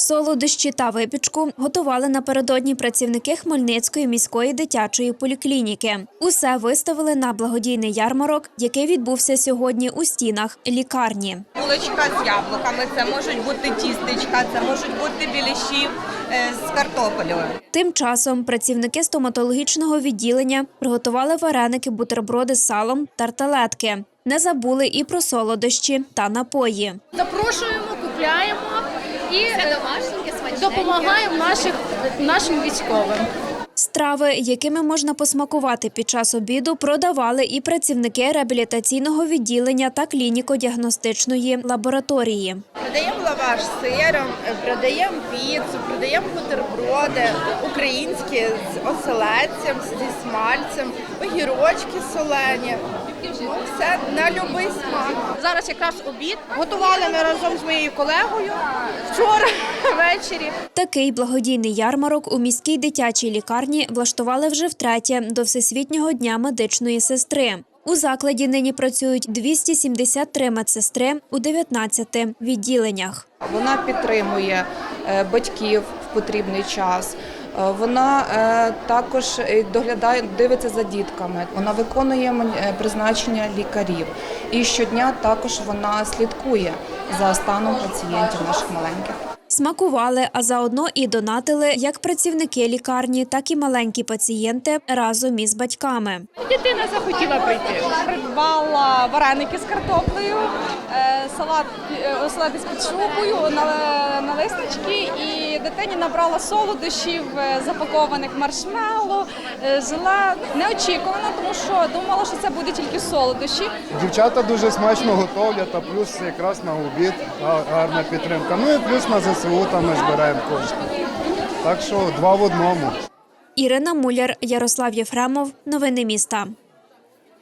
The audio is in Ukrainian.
Солодощі та випічку готували напередодні працівники Хмельницької міської дитячої поліклініки. Усе виставили на благодійний ярмарок, який відбувся сьогодні у стінах лікарні. Булочка з яблуками, це можуть бути тістечка, це можуть бути біліші е, з картоплею. Тим часом працівники стоматологічного відділення приготували вареники, бутерброди з салом, тарталетки. Не забули і про солодощі та напої. Запрошуємо, купляємо і е, допомагаємо наших, нашим військовим. Страви, якими можна посмакувати під час обіду, продавали і працівники реабілітаційного відділення та клініко-діагностичної лабораторії. Продаємо лаваш з сиром, продаємо піцу, продаємо бутерброди українські з оселедцем, зі смальцем, огірочки солені. Ну, все на будь-який смак. Зараз якраз обід. Готували ми разом з моєю колегою вчора ввечері. Такий благодійний ярмарок у міській дитячій лікарні влаштували вже втретє до Всесвітнього дня медичної сестри. У закладі нині працюють 273 медсестри у 19 відділеннях. Вона підтримує е, батьків в потрібний час. Е, Вона е, також е, доглядає, дивиться за дітками. Вона виконує призначення лікарів. І щодня також вона слідкує за станом пацієнтів наших маленьких. Смакували, а заодно і донатили як працівники лікарні, так і маленькі пацієнти разом із батьками. Дитина захотіла прийти. Придбала вареники з картоплею, салат, оселедець під шубою, на- налиснички і дитині набрала солодощів, е, запакованих маршмеллоу, е, желе. Неочікувано, тому що думала, що це буде тільки солодощі. Дівчата дуже смачно готовлять, а плюс якраз на обід гарна підтримка. Ну і плюс на ЗСУ там ми збираємо кошти. Так що два в одному. Ірина Муляр, Ярослав Єфремов. Новини міста.